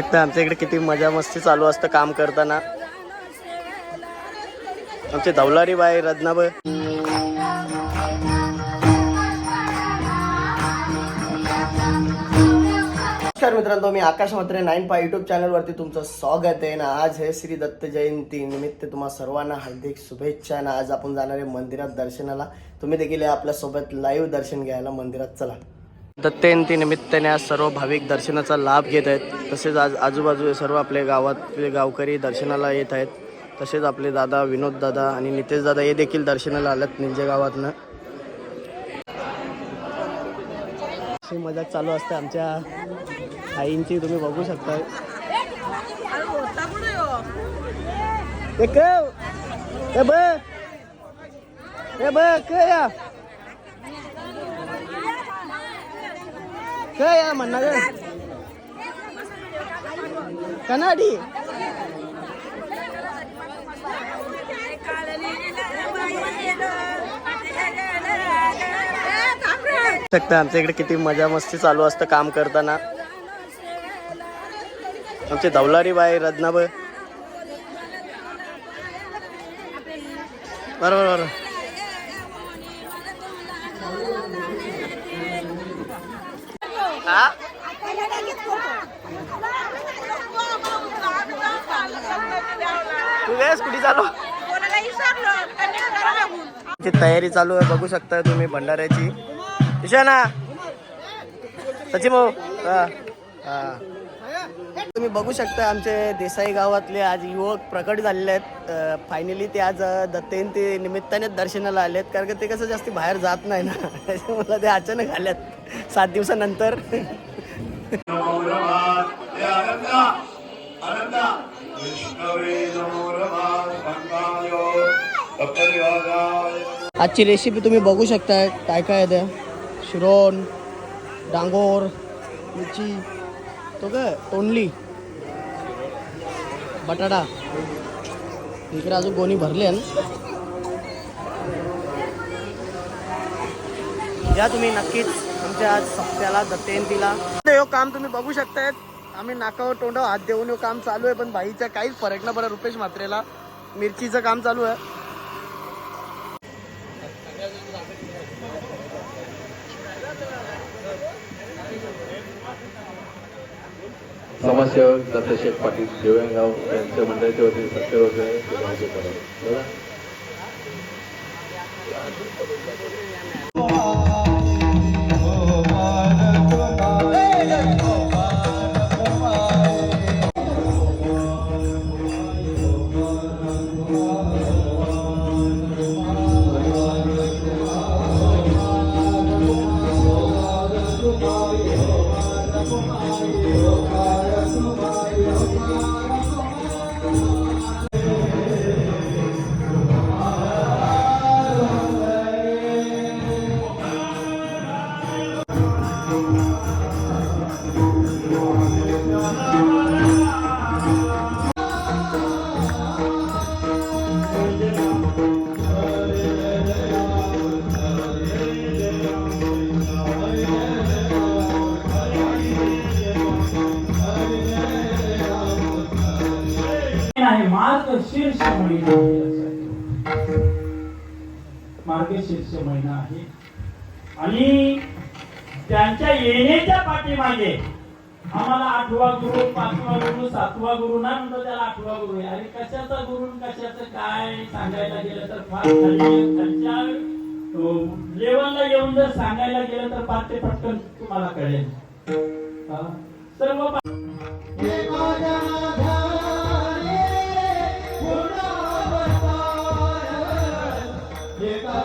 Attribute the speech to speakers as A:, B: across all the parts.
A: शकता. आमच्या इकडे किती मजा मस्ती चालू असतं काम करताना. आमचे धवलारी बाई रत्नाब नमस्कार मित्रांनो मी आकाश मात्रे नाईन पा युट्यूब चॅनलवरती तुमचं स्वागत आहे. ना आज हे श्री दत्त जयंती निमित्त तुम्हा सर्वांना हार्दिक शुभेच्छा. ना आज आपण जाणार आहे मंदिरात दर्शनाला. तुम्ही देखील आपल्यासोबत आपल्यासोबत लाईव्ह दर्शन घ्यायला मंदिरात. चला. दत्त निमित्ताने आज सर्व भाविक दर्शनाचा लाभ घेत आहेत. तसेच आज आजूबाजू सर्व आपले गावातले गावकरी दर्शनाला येत आहेत. तसेच आपले दादा विनोद दादा आणि नितेश दादा हे देखील दर्शनाला आलेत निंजे गावातनं. अशी मजा चालू असते आमच्या आईंची तुम्ही बघू शकता ए बघ! ए ब काय या म्हणणार कनाडी शकता आमच्या इकडे किती मजा मस्ती चालू असतं काम करताना. आमचे धवलारी बाई रत्नाब बरोबर बरोबर हा चालू तयारी चालू आहे बघू शकता तुम्ही भंडाऱ्याची. ईशाना सचिन भाऊ तुम्ही बघू शकता आमचे देसाई गावातले आज युवक प्रकट झालेले आहेत. फायनली ते आज अ, दत्त जयंती निमित्ताने दर्शनाला आलेत. कारण का ते कसं जास्ती बाहेर जात नाही ना. त्याच्यामुळे ते अचानक आल्यात सात दिवसानंतर. आजची रेसिपी तुम्ही बघू शकताय. काय काय आहे त्या? शिरोन डांगोर मिरची तो काय? तोंडली बटाटा. इकडे अजून गोणी भरले आहे या तुम्ही नक्कीच. आमच्या आज सप्त्याला दत्तयंतीला हे काम तुम्ही बघू शकताय आम्ही नाकावर तोंडावर हात देऊन हे काम चालू आहे पण बाईचा काहीच फरक नाही बरं रुपेश मात्रेला मिरचीचं काम चालू आहे.
B: समाजसेवक दत्तशेठ पाटील देवळगाव यांच्या मंडळाच्या वतीने सत्य वगैरे
C: आहे. मार्गशीर्ष महिना आहे मार्गशीर्ष महिना आहे. आणि त्यांच्या येण्याच्या पाठीमागे आम्हाला आठवा गुरु पाचवा गुरु सातवा गुरु ना म्हणतो त्याला आठवा गुरु आहे. आणि कशाचा गुरु कशाचं काय? सांगायला गेलं तर फार खाली लेवलला येऊन जर सांगायला गेलं तर पाच ते पटकन तुम्हाला कळेल. हा. सर्व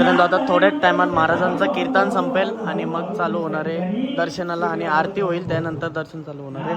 A: मित्रांनो आता थोड्याच टायमात महाराजांचं कीर्तन संपेल आणि मग चालू होणार आहे दर्शनाला आणि आरती होईल त्यानंतर दर्शन चालू होणार आहे.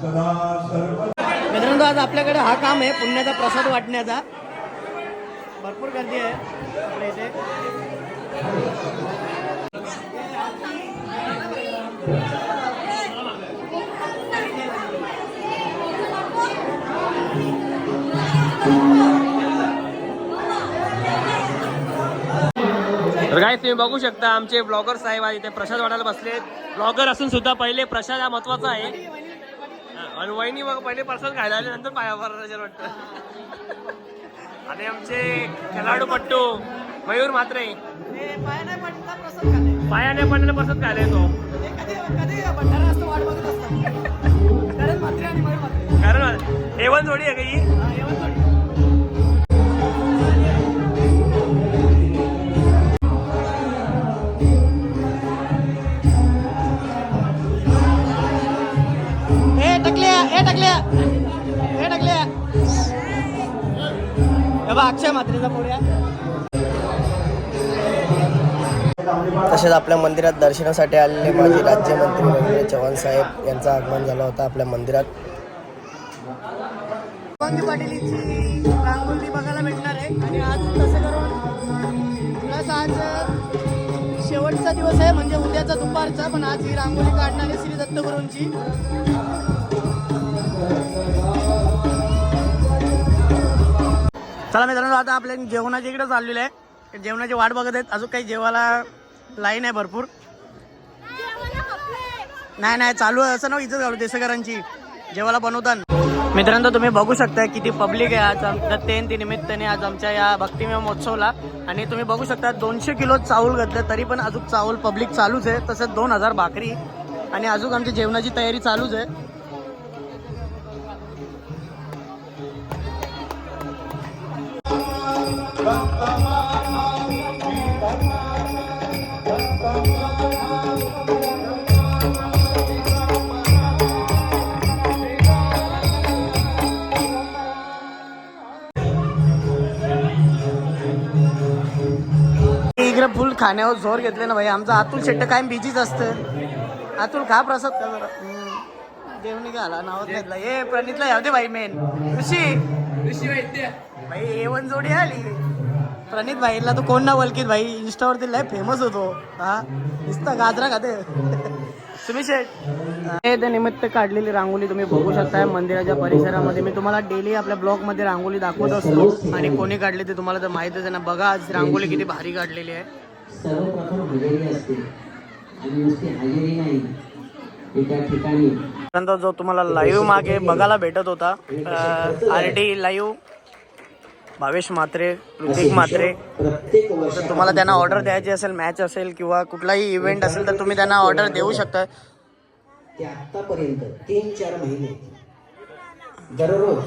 D: सदा सर्व
A: मित्रांनो आज आपल्याकडे हा काम आहे पुण्याचा प्रसाद वाटण्याचा. भरपूर गर्दी आहे आपल्या इथे.
E: तर काय तुम्ही बघू शकता आमचे ब्लॉगर साहेब आहे इथे प्रसाद वाटायला बसले ब्लॉगर असून सुद्धा पहिले प्रसाद हा महत्त्वाचा आहे. आणि वहिनी मग पहिले प्रसाद खायला आले नंतर पाया भरायला वाटतं. आणि आमचे खेळाडू पट्टू मयूर मात्रे पायाने पडलेला प्रसाद खायला येतो. कारण हेवन जोडी आहे का ही?
A: म्हात्रेचा पोऱ्या तसेच आपल्या मंदिरात दर्शनासाठी आलेले माजी राज्यमंत्री रवींद्र चव्हाण साहेब यांचं आगमन झालं होतं आपल्या मंदिरात. वांगी पाटीलीची रांगोळी बघायला भेटणार आहे. आणि आज तसं करून प्लस आज शेवटचा दिवस आहे म्हणजे उद्याचा दुपारचा पण आज ही रांगोळी काढणार आहे श्री दत्तगुरूंची चला मित्रांनो आता आपल्या जेवणाची इकडे चाललेलं आहे. जेवणाची वाट बघत आहेत. अजून काही जेवायला लाईन आहे भरपूर. नाही नाही चालू आहे. असं ना इथं घालू देसकरांची जेवायला बनवतात. मित्रांनो तुम्ही बघू शकता किती पब्लिक आहे आज. आमच्या जयंती निमित्ताने आज आमच्या या भक्तिमय महोत्सवला. आणि तुम्ही बघू शकता दोनशे किलो चावल घातलं तरी पण अजून चावल पब्लिक चालूच आहे. तसंच दोन हजार भाकरी. आणि अजून आमची जेवणाची तयारी चालूच आहे. इकडे फुल खाण्यावर जोर घेतले ना भाई. आमचा अतुल शेट्ट कायम बिझीच असतं. अतुल खा प्रसाद का जरा. का आला नावात घेतला. ए प्रणितला याव दे भाई मेन ऋषी. ऋषी भाई एवन जोडी आली. प्रणित भाईला तो कोण ना वलकीत भाई इंस्टावरती लय फेमस होतो. हा? नुसता गाजरा खाते. तुम्ही हे ते निमित्त काढलेली रांगोळी तुम्ही बघू शकताय. मंदिराच्या परिसरामध्ये मी तुम्हाला डेली आपल्या ब्लॉगमध्ये रांगोळी दाखवत असतो. आणि कोणी काढली ते तुम्हाला तर माहितच आहे ना. बघा आज रांगोळी किती भारी काढलेली आहे.
F: सर्वप्रथम हजेरी असते. आणि नुसती हजेरी नाही. एका ठिकाणी
A: त्यानंतर जो तुम्हाला लाईव्ह मागे बघायला भेटत होता. R D live Bhavesh Mhatre Hrithik Mhatre. तर तुम्हाला त्यांना ऑर्डर द्यायची असेल मॅच असेल किंवा कुठलाही इव्हेंट असेल तर तुम्ही त्यांना ऑर्डर देऊ शकता.
F: ते आतापर्यंत तीन चार महिने दररोज.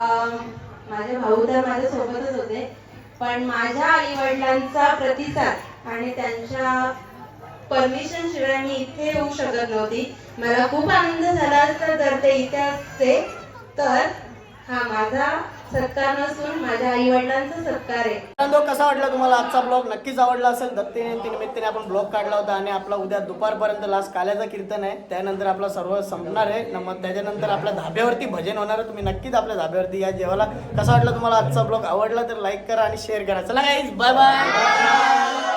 G: अम, माझे भाऊ तर माझ्या सोबतच होते पण माझ्या आई वडिलांचा प्रतिसाद आणि त्यांच्या परमिशन शिवाय मी इथे येऊ शकत नव्हती. मला खूप आनंद झाला असता जर ते इथे असते तर. हा माझा सत्कार नसून माझ्या आई वडिलांचा सत्कार आहे.
A: कसा वाटला तुम्हाला आजचा ब्लॉग? नक्कीच आवडला असेल. दत्त जयंती निमित्ताने आपण ब्लॉग काढला होता आणि आपला उद्या दुपारपर्यंत लास्ट काल्याचं कीर्तन आहे. त्यानंतर आपला सर्व संपणार आहे. मग त्याच्यानंतर आपल्या धाब्यावरती भजन होणार आहे. तुम्ही नक्कीच आपल्या धाब्यावरती या जेवायला. कसा वाटला तुम्हाला आजचा ब्लॉग? आवडला तर लाईक करा आणि शेअर करा. चला गाईज बाय बाय